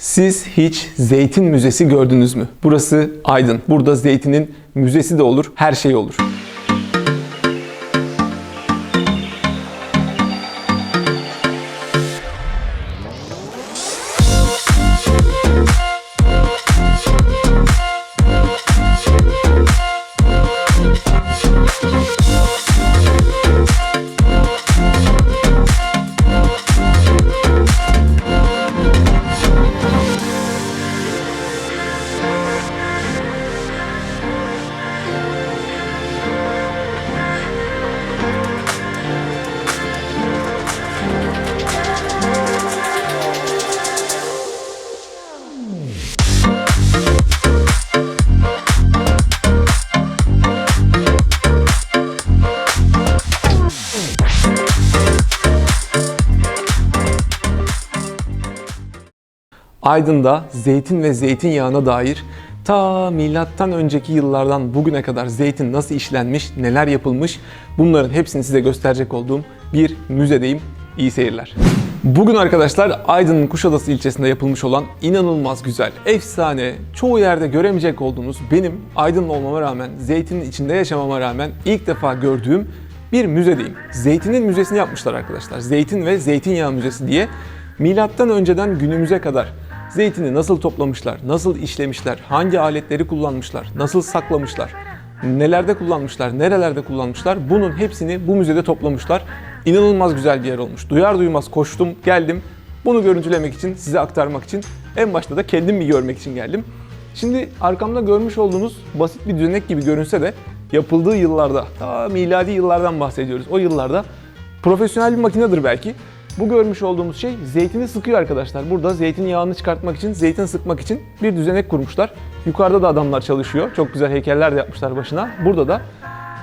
Siz hiç zeytin müzesi gördünüz mü? Burası Aydın. Burada zeytinin müzesi de olur, her şey olur. Aydın'da zeytin ve zeytinyağına dair ta milattan önceki yıllardan bugüne kadar zeytin nasıl işlenmiş, neler yapılmış bunların hepsini size gösterecek olduğum bir müzedeyim. İyi seyirler. Bugün arkadaşlar Aydın'ın Kuşadası ilçesinde yapılmış olan inanılmaz güzel, efsane, çoğu yerde göremeyecek olduğunuz benim Aydınlı olmama rağmen, zeytinin içinde yaşamama rağmen ilk defa gördüğüm bir müzedeyim. Zeytinin müzesini yapmışlar arkadaşlar. Zeytin ve Zeytinyağı Müzesi diye. Milattan önceden günümüze kadar zeytini nasıl toplamışlar, nasıl işlemişler, hangi aletleri kullanmışlar, nasıl saklamışlar, nelerde kullanmışlar, nerelerde kullanmışlar bunun hepsini bu müzede toplamışlar. İnanılmaz güzel bir yer olmuş. Duyar duymaz koştum, geldim. Bunu görüntülemek için, size aktarmak için, en başta da kendim bir görmek için geldim. Şimdi arkamda görmüş olduğunuz basit bir düzenek gibi görünse de yapıldığı yıllarda, ta miladi yıllardan bahsediyoruz. O yıllarda profesyonel bir makinedir belki. Bu görmüş olduğumuz şey zeytini sıkıyor arkadaşlar. Burada zeytin yağını çıkartmak için, zeytin sıkmak için bir düzenek kurmuşlar. Yukarıda da adamlar çalışıyor. Çok güzel heykeller de yapmışlar başına. Burada da.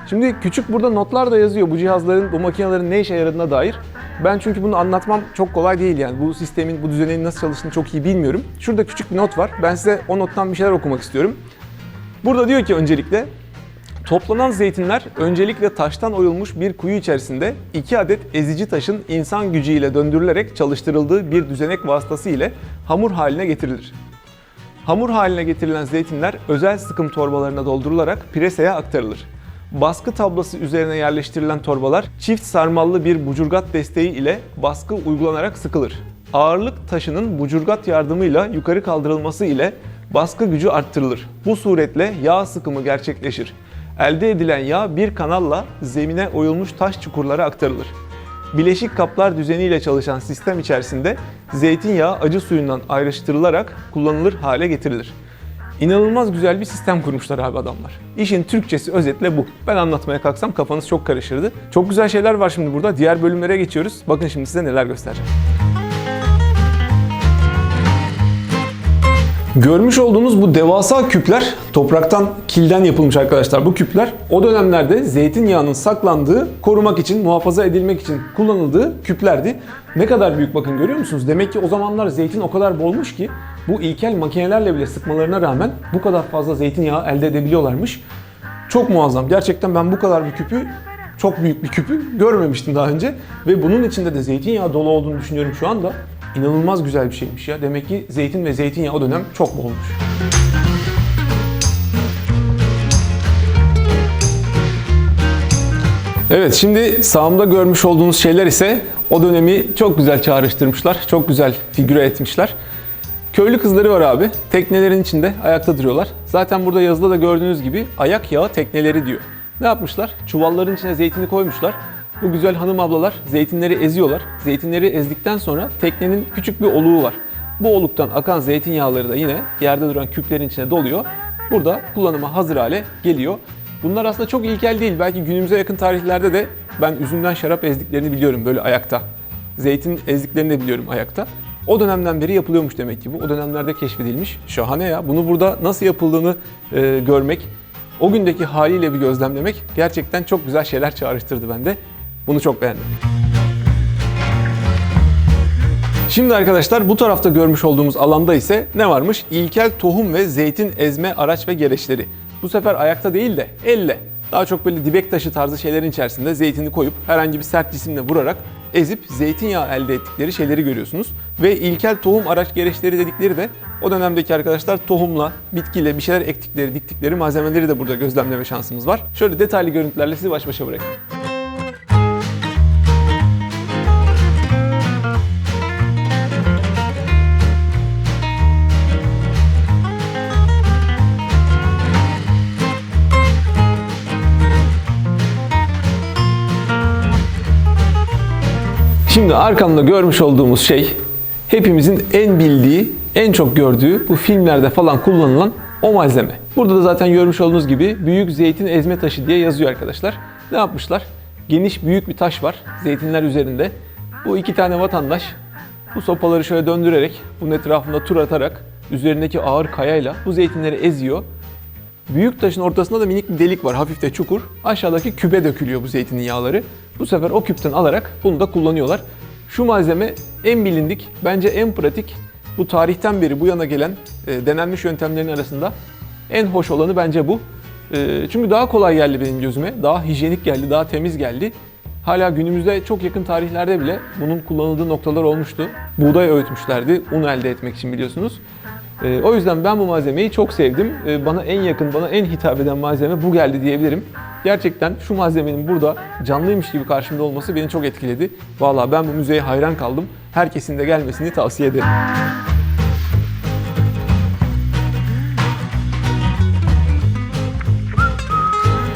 Şimdi küçük burada notlar da yazıyor bu cihazların, bu makinelerin ne işe yaradığına dair. Ben çünkü bunu anlatmam çok kolay değil yani. Bu sistemin, bu düzeneğin nasıl çalıştığını çok iyi bilmiyorum. Şurada küçük bir not var. Ben size o nottan bir şeyler okumak istiyorum. Burada diyor ki öncelikle Toplanan zeytinler öncelikle taştan oyulmuş bir kuyu içerisinde iki adet ezici taşın insan gücüyle döndürülerek çalıştırıldığı bir düzenek vasıtası ile hamur haline getirilir. Hamur haline getirilen zeytinler özel sıkım torbalarına doldurularak preseye aktarılır. Baskı tablası üzerine yerleştirilen torbalar çift sarmallı bir bucurgat desteği ile baskı uygulanarak sıkılır. Ağırlık taşının bucurgat yardımıyla yukarı kaldırılması ile baskı gücü arttırılır. Bu suretle yağ sıkımı gerçekleşir. Elde edilen yağ bir kanalla zemine oyulmuş taş çukurlara aktarılır. Bileşik kaplar düzeniyle çalışan sistem içerisinde zeytinyağı acı suyundan ayrıştırılarak kullanılır hale getirilir. İnanılmaz güzel bir sistem kurmuşlar abi adamlar. İşin Türkçesi özetle bu. Ben anlatmaya kalksam kafanız çok karışırdı. Çok güzel şeyler var şimdi burada. Diğer bölümlere geçiyoruz. Bakın şimdi size neler göstereceğim. Görmüş olduğunuz bu devasa küpler topraktan, kilden yapılmış arkadaşlar bu küpler. O dönemlerde zeytinyağının saklandığı, korumak için, muhafaza edilmek için kullanıldığı küplerdi. Ne kadar büyük bakın görüyor musunuz? Demek ki o zamanlar zeytin o kadar bolmuş ki bu ilkel makinelerle bile sıkmalarına rağmen bu kadar fazla zeytinyağı elde edebiliyorlarmış. Çok muazzam. Gerçekten ben bu kadar bir küpü çok büyük bir küpü görmemiştim daha önce. Ve bunun içinde de zeytinyağı dolu olduğunu düşünüyorum şu anda. İnanılmaz güzel bir şeymiş ya. Demek ki zeytin ve zeytinyağı o dönem çok bolmuş. Evet şimdi sağımda görmüş olduğunuz şeyler ise o dönemi çok güzel çağrıştırmışlar. Çok güzel figüre etmişler. Köylü kızları var abi. Teknelerin içinde ayakta duruyorlar. Zaten burada yazıda da gördüğünüz gibi ayak yağı tekneleri diyor. Ne yapmışlar? Çuvalların içine zeytini koymuşlar. Bu güzel hanım ablalar zeytinleri eziyorlar. Zeytinleri ezdikten sonra teknenin küçük bir oluğu var. Bu oluktan akan zeytinyağları da yine yerde duran küplerin içine doluyor. Burada kullanıma hazır hale geliyor. Bunlar aslında çok ilkel değil. Belki günümüze yakın tarihlerde de ben üzümden şarap ezdiklerini biliyorum böyle ayakta. Zeytin ezdiklerini de biliyorum ayakta. O dönemden beri yapılıyormuş demek ki bu. O dönemlerde keşfedilmiş. Şahane ya. Bunu burada nasıl yapıldığını e, görmek, o gündeki haliyle bir gözlemlemek gerçekten çok güzel şeyler çağrıştırdı bende. Bunu çok beğendim. Şimdi arkadaşlar bu tarafta görmüş olduğumuz alanda ise ne varmış? İlkel tohum ve zeytin ezme araç ve gereçleri. Bu sefer ayakta değil de elle. Daha çok böyle dibek taşı tarzı şeylerin içerisinde zeytini koyup herhangi bir sert cisimle vurarak ezip zeytinyağı elde ettikleri şeyleri görüyorsunuz. Ve ilkel tohum araç gereçleri dedikleri de o dönemdeki arkadaşlar tohumla, bitkiyle bir şeyler ektikleri, diktikleri malzemeleri de burada gözlemleme şansımız var. Şöyle detaylı görüntülerle sizi baş başa bırakayım. Şimdi arkamda görmüş olduğumuz şey hepimizin en bildiği, en çok gördüğü bu filmlerde falan kullanılan o malzeme. Burada da zaten görmüş olduğunuz gibi büyük zeytin ezme taşı diye yazıyor arkadaşlar. Ne yapmışlar? Geniş büyük bir taş var zeytinler üzerinde. Bu iki tane vatandaş bu sopaları şöyle döndürerek bunun etrafında tur atarak üzerindeki ağır kayayla bu zeytinleri eziyor. Büyük taşın ortasında da minik bir delik var, hafif de çukur. Aşağıdaki küpe dökülüyor bu zeytinin yağları. Bu sefer o küpten alarak bunu da kullanıyorlar. Şu malzeme en bilindik, bence en pratik, bu tarihten beri bu yana gelen e, denenmiş yöntemlerin arasında en hoş olanı bence bu. E, çünkü daha kolay geldi benim gözüme, daha hijyenik geldi, daha temiz geldi. Hala günümüzde çok yakın tarihlerde bile bunun kullanıldığı noktalar olmuştu. Buğday öğütmüşlerdi un elde etmek için biliyorsunuz. Ee, o yüzden ben bu malzemeyi çok sevdim. Ee, bana en yakın, bana en hitap eden malzeme bu geldi diyebilirim. Gerçekten şu malzemenin burada canlıymış gibi karşımda olması beni çok etkiledi. Vallahi ben bu müzeye hayran kaldım. Herkesin de gelmesini tavsiye ederim.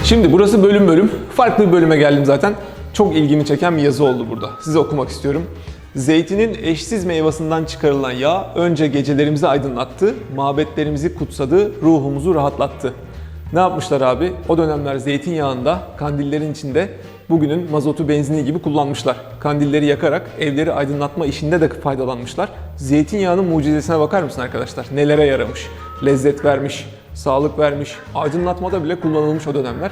Şimdi burası bölüm bölüm. Farklı bir bölüme geldim zaten. Çok ilgimi çeken bir yazı oldu burada. Size okumak istiyorum. Zeytinin eşsiz meyvasından çıkarılan yağ önce gecelerimizi aydınlattı, mabetlerimizi kutsadı, ruhumuzu rahatlattı. Ne yapmışlar abi? O dönemler zeytinyağında kandillerin içinde bugünün mazotu benzini gibi kullanmışlar. Kandilleri yakarak evleri aydınlatma işinde de faydalanmışlar. Zeytinyağının mucizesine bakar mısın arkadaşlar? Nelere yaramış? Lezzet vermiş, sağlık vermiş, aydınlatmada bile kullanılmış o dönemler.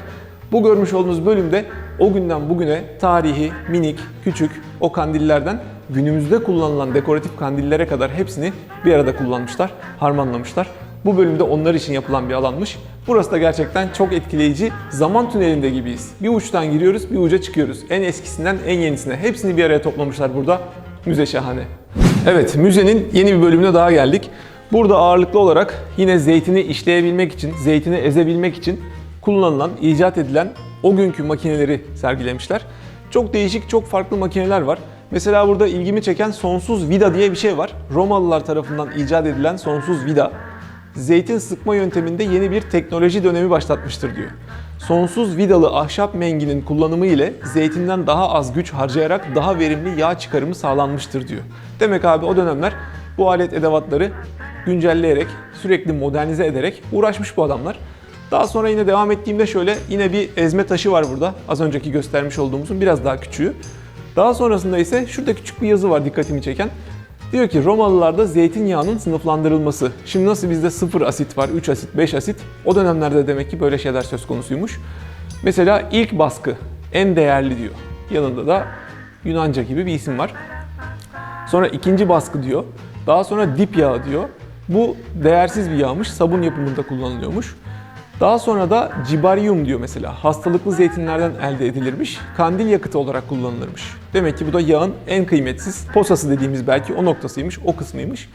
Bu görmüş olduğunuz bölümde o günden bugüne tarihi, minik, küçük o kandillerden günümüzde kullanılan dekoratif kandillere kadar hepsini bir arada kullanmışlar, harmanlamışlar. Bu bölümde onlar için yapılan bir alanmış. Burası da gerçekten çok etkileyici. Zaman tünelinde gibiyiz. Bir uçtan giriyoruz, bir uca çıkıyoruz. En eskisinden en yenisine. Hepsini bir araya toplamışlar burada. Müze şahane. Evet, müzenin yeni bir bölümüne daha geldik. Burada ağırlıklı olarak yine zeytini işleyebilmek için, zeytini ezebilmek için kullanılan, icat edilen o günkü makineleri sergilemişler. Çok değişik, çok farklı makineler var. Mesela burada ilgimi çeken sonsuz vida diye bir şey var. Romalılar tarafından icat edilen sonsuz vida, zeytin sıkma yönteminde yeni bir teknoloji dönemi başlatmıştır diyor. Sonsuz vidalı ahşap menginin kullanımı ile zeytinden daha az güç harcayarak daha verimli yağ çıkarımı sağlanmıştır diyor. Demek abi o dönemler bu alet edevatları güncelleyerek, sürekli modernize ederek uğraşmış bu adamlar. Daha sonra yine devam ettiğimde şöyle yine bir ezme taşı var burada. Az önceki göstermiş olduğumuzun biraz daha küçüğü. Daha sonrasında ise şurada küçük bir yazı var dikkatimi çeken. Diyor ki Romalılarda zeytinyağının sınıflandırılması. Şimdi nasıl bizde 0 asit var, 3 asit, 5 asit. O dönemlerde demek ki böyle şeyler söz konusuymuş. Mesela ilk baskı en değerli diyor. Yanında da Yunanca gibi bir isim var. Sonra ikinci baskı diyor. Daha sonra dip yağı diyor. Bu değersiz bir yağmış, sabun yapımında kullanılıyormuş. Daha sonra da cibaryum diyor mesela. Hastalıklı zeytinlerden elde edilirmiş. Kandil yakıtı olarak kullanılırmış. Demek ki bu da yağın en kıymetsiz posası dediğimiz belki o noktasıymış, o kısmıymış.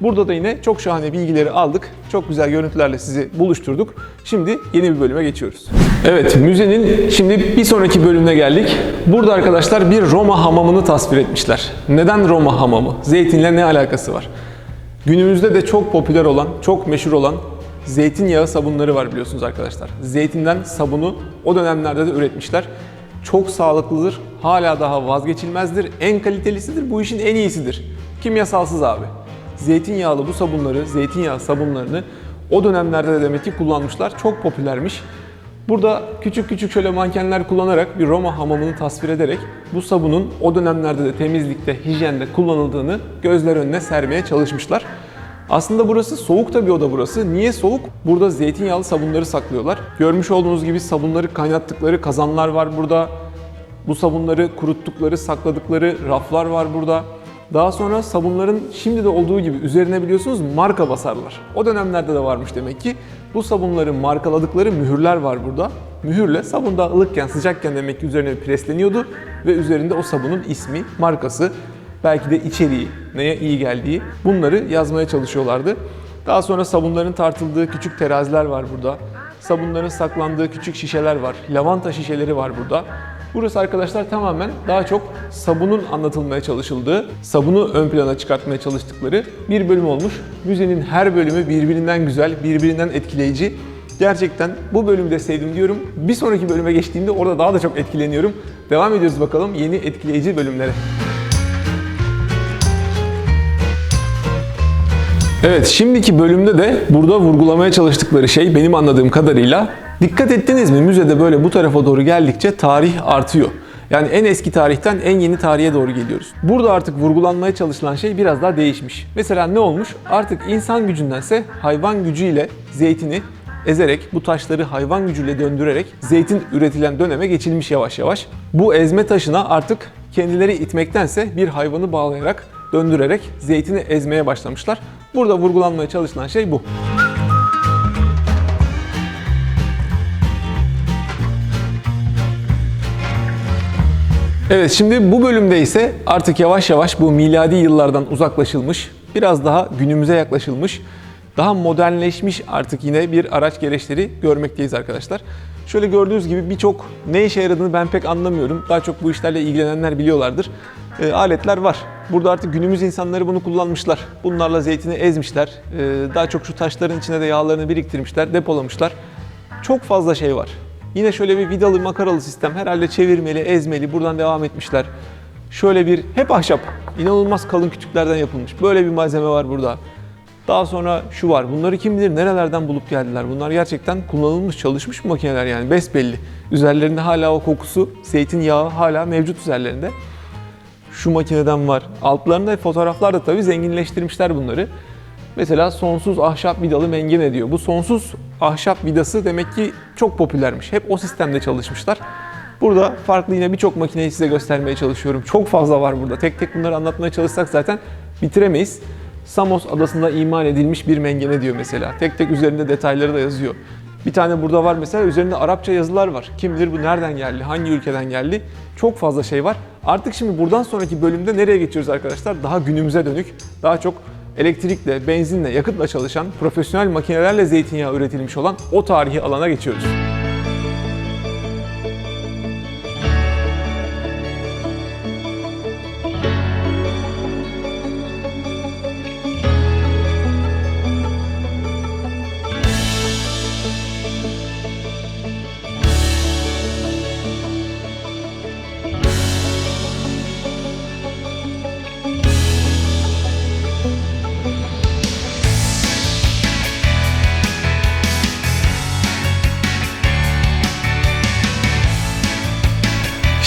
Burada da yine çok şahane bilgileri aldık. Çok güzel görüntülerle sizi buluşturduk. Şimdi yeni bir bölüme geçiyoruz. Evet, müzenin şimdi bir sonraki bölümüne geldik. Burada arkadaşlar bir Roma hamamını tasvir etmişler. Neden Roma hamamı? Zeytinle ne alakası var? Günümüzde de çok popüler olan, çok meşhur olan zeytinyağı sabunları var biliyorsunuz arkadaşlar. Zeytinden sabunu o dönemlerde de üretmişler. Çok sağlıklıdır, hala daha vazgeçilmezdir, en kalitelisidir, bu işin en iyisidir. Kimyasalsız abi. Zeytinyağlı bu sabunları, zeytinyağı sabunlarını o dönemlerde de demek ki kullanmışlar. Çok popülermiş. Burada küçük küçük şöyle mankenler kullanarak bir Roma hamamını tasvir ederek bu sabunun o dönemlerde de temizlikte, hijyende kullanıldığını gözler önüne sermeye çalışmışlar. Aslında burası soğuk da bir oda burası. Niye soğuk? Burada zeytinyağlı sabunları saklıyorlar. Görmüş olduğunuz gibi sabunları kaynattıkları kazanlar var burada. Bu sabunları kuruttukları, sakladıkları raflar var burada. Daha sonra sabunların şimdi de olduğu gibi üzerine biliyorsunuz marka basarlar. O dönemlerde de varmış demek ki. Bu sabunları markaladıkları mühürler var burada. Mühürle sabun daha ılıkken, sıcakken demek ki üzerine presleniyordu ve üzerinde o sabunun ismi, markası, belki de içeriği, neye iyi geldiği bunları yazmaya çalışıyorlardı. Daha sonra sabunların tartıldığı küçük teraziler var burada. Sabunların saklandığı küçük şişeler var. Lavanta şişeleri var burada. Burası arkadaşlar tamamen daha çok sabunun anlatılmaya çalışıldığı, sabunu ön plana çıkartmaya çalıştıkları bir bölüm olmuş. Müzenin her bölümü birbirinden güzel, birbirinden etkileyici. Gerçekten bu bölümü de sevdim diyorum. Bir sonraki bölüme geçtiğimde orada daha da çok etkileniyorum. Devam ediyoruz bakalım yeni etkileyici bölümlere. Evet, şimdiki bölümde de burada vurgulamaya çalıştıkları şey benim anladığım kadarıyla dikkat ettiniz mi müzede böyle bu tarafa doğru geldikçe tarih artıyor. Yani en eski tarihten en yeni tarihe doğru geliyoruz. Burada artık vurgulanmaya çalışılan şey biraz daha değişmiş. Mesela ne olmuş? Artık insan gücündense hayvan gücüyle zeytini ezerek, bu taşları hayvan gücüyle döndürerek zeytin üretilen döneme geçilmiş yavaş yavaş. Bu ezme taşına artık kendileri itmektense bir hayvanı bağlayarak, döndürerek zeytini ezmeye başlamışlar. Burada vurgulanmaya çalışılan şey bu. Evet şimdi bu bölümde ise artık yavaş yavaş bu miladi yıllardan uzaklaşılmış, biraz daha günümüze yaklaşılmış, daha modernleşmiş artık yine bir araç gereçleri görmekteyiz arkadaşlar. Şöyle gördüğünüz gibi birçok ne işe yaradığını ben pek anlamıyorum. Daha çok bu işlerle ilgilenenler biliyorlardır. E, aletler var. Burada artık günümüz insanları bunu kullanmışlar. Bunlarla zeytini ezmişler. E, daha çok şu taşların içine de yağlarını biriktirmişler, depolamışlar. Çok fazla şey var. Yine şöyle bir vidalı makaralı sistem herhalde çevirmeli, ezmeli buradan devam etmişler. Şöyle bir hep ahşap. inanılmaz kalın kütüklerden yapılmış. Böyle bir malzeme var burada. Daha sonra şu var. Bunları kim bilir nerelerden bulup geldiler. Bunlar gerçekten kullanılmış, çalışmış makineler yani besbelli. Üzerlerinde hala o kokusu, zeytinyağı hala mevcut üzerlerinde. Şu makineden var. Altlarında fotoğraflar da tabii zenginleştirmişler bunları. Mesela sonsuz ahşap vidalı mengene diyor. Bu sonsuz ahşap vidası demek ki çok popülermiş. Hep o sistemde çalışmışlar. Burada farklı yine birçok makineyi size göstermeye çalışıyorum. Çok fazla var burada. Tek tek bunları anlatmaya çalışsak zaten bitiremeyiz. Samos adasında imal edilmiş bir mengene diyor mesela. Tek tek üzerinde detayları da yazıyor. Bir tane burada var mesela üzerinde Arapça yazılar var. Kim bilir bu nereden geldi, hangi ülkeden geldi. Çok fazla şey var. Artık şimdi buradan sonraki bölümde nereye geçiyoruz arkadaşlar? Daha günümüze dönük, daha çok elektrikle, benzinle, yakıtla çalışan, profesyonel makinelerle zeytinyağı üretilmiş olan o tarihi alana geçiyoruz.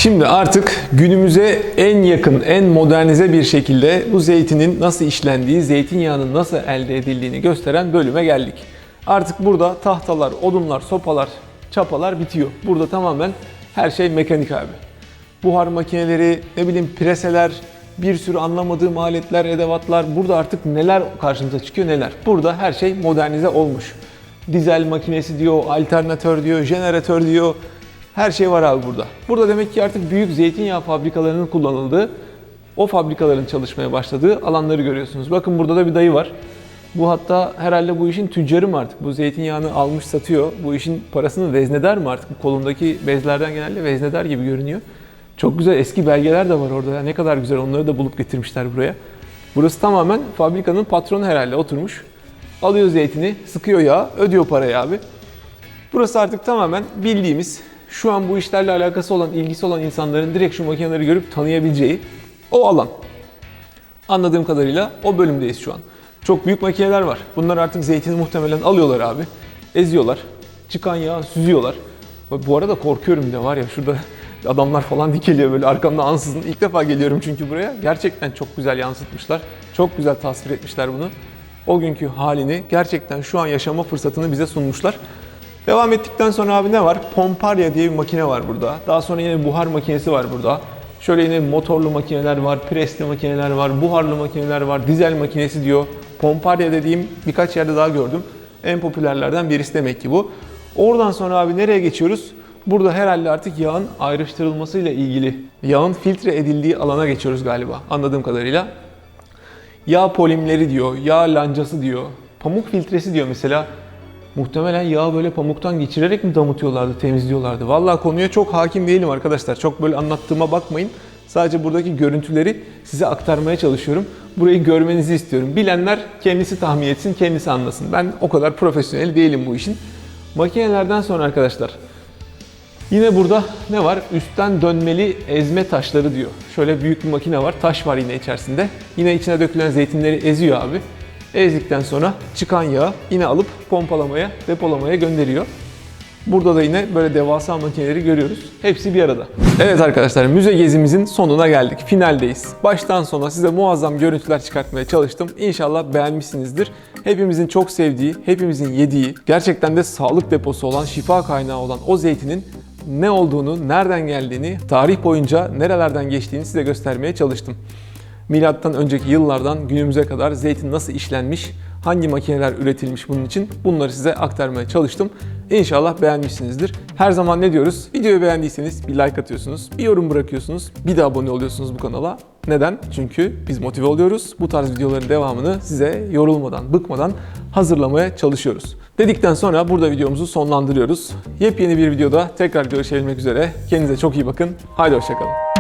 Şimdi artık günümüze en yakın, en modernize bir şekilde bu zeytinin nasıl işlendiği, zeytinyağının nasıl elde edildiğini gösteren bölüme geldik. Artık burada tahtalar, odunlar, sopalar, çapalar bitiyor. Burada tamamen her şey mekanik abi. Buhar makineleri, ne bileyim preseler, bir sürü anlamadığım aletler, edevatlar. Burada artık neler karşımıza çıkıyor neler. Burada her şey modernize olmuş. Dizel makinesi diyor, alternatör diyor, jeneratör diyor. Her şey var abi burada. Burada demek ki artık büyük zeytinyağı fabrikalarının kullanıldığı, o fabrikaların çalışmaya başladığı alanları görüyorsunuz. Bakın burada da bir dayı var. Bu hatta herhalde bu işin tüccarı mı artık? Bu zeytinyağını almış satıyor. Bu işin parasını vezneder mi artık? Bu kolundaki bezlerden genelde vezneder gibi görünüyor. Çok güzel eski belgeler de var orada. Ya. Ne kadar güzel onları da bulup getirmişler buraya. Burası tamamen fabrikanın patronu herhalde oturmuş. Alıyor zeytini, sıkıyor yağ, ödüyor parayı abi. Burası artık tamamen bildiğimiz şu an bu işlerle alakası olan, ilgisi olan insanların direkt şu makineleri görüp tanıyabileceği o alan. Anladığım kadarıyla o bölümdeyiz şu an. Çok büyük makineler var. Bunlar artık zeytini muhtemelen alıyorlar abi. Eziyorlar. Çıkan yağı süzüyorlar. Bu arada korkuyorum de var ya şurada adamlar falan dikeliyor böyle arkamda ansızın. İlk defa geliyorum çünkü buraya. Gerçekten çok güzel yansıtmışlar. Çok güzel tasvir etmişler bunu. O günkü halini gerçekten şu an yaşama fırsatını bize sunmuşlar. Devam ettikten sonra abi ne var? Pomparya diye bir makine var burada. Daha sonra yine buhar makinesi var burada. Şöyle yine motorlu makineler var, presli makineler var, buharlı makineler var, dizel makinesi diyor. Pomparya dediğim birkaç yerde daha gördüm. En popülerlerden birisi demek ki bu. Oradan sonra abi nereye geçiyoruz? Burada herhalde artık yağın ayrıştırılmasıyla ilgili, yağın filtre edildiği alana geçiyoruz galiba anladığım kadarıyla. Yağ polimleri diyor, yağ lancası diyor, pamuk filtresi diyor mesela. Muhtemelen yağı böyle pamuktan geçirerek mi damıtıyorlardı, temizliyorlardı? Vallahi konuya çok hakim değilim arkadaşlar. Çok böyle anlattığıma bakmayın. Sadece buradaki görüntüleri size aktarmaya çalışıyorum. Burayı görmenizi istiyorum. Bilenler kendisi tahmin etsin, kendisi anlasın. Ben o kadar profesyonel değilim bu işin. Makinelerden sonra arkadaşlar Yine burada ne var? Üstten dönmeli ezme taşları diyor. Şöyle büyük bir makine var. Taş var yine içerisinde. Yine içine dökülen zeytinleri eziyor abi. Ezdikten sonra çıkan yağı yine alıp pompalamaya, depolamaya gönderiyor. Burada da yine böyle devasa makineleri görüyoruz. Hepsi bir arada. Evet arkadaşlar müze gezimizin sonuna geldik. Finaldeyiz. Baştan sona size muazzam görüntüler çıkartmaya çalıştım. İnşallah beğenmişsinizdir. Hepimizin çok sevdiği, hepimizin yediği, gerçekten de sağlık deposu olan, şifa kaynağı olan o zeytinin ne olduğunu, nereden geldiğini, tarih boyunca nerelerden geçtiğini size göstermeye çalıştım. Milattan önceki yıllardan günümüze kadar zeytin nasıl işlenmiş, hangi makineler üretilmiş bunun için bunları size aktarmaya çalıştım. İnşallah beğenmişsinizdir. Her zaman ne diyoruz? Videoyu beğendiyseniz bir like atıyorsunuz, bir yorum bırakıyorsunuz, bir de abone oluyorsunuz bu kanala. Neden? Çünkü biz motive oluyoruz. Bu tarz videoların devamını size yorulmadan, bıkmadan hazırlamaya çalışıyoruz. Dedikten sonra burada videomuzu sonlandırıyoruz. Yepyeni bir videoda tekrar görüşebilmek üzere. Kendinize çok iyi bakın. Haydi hoşçakalın.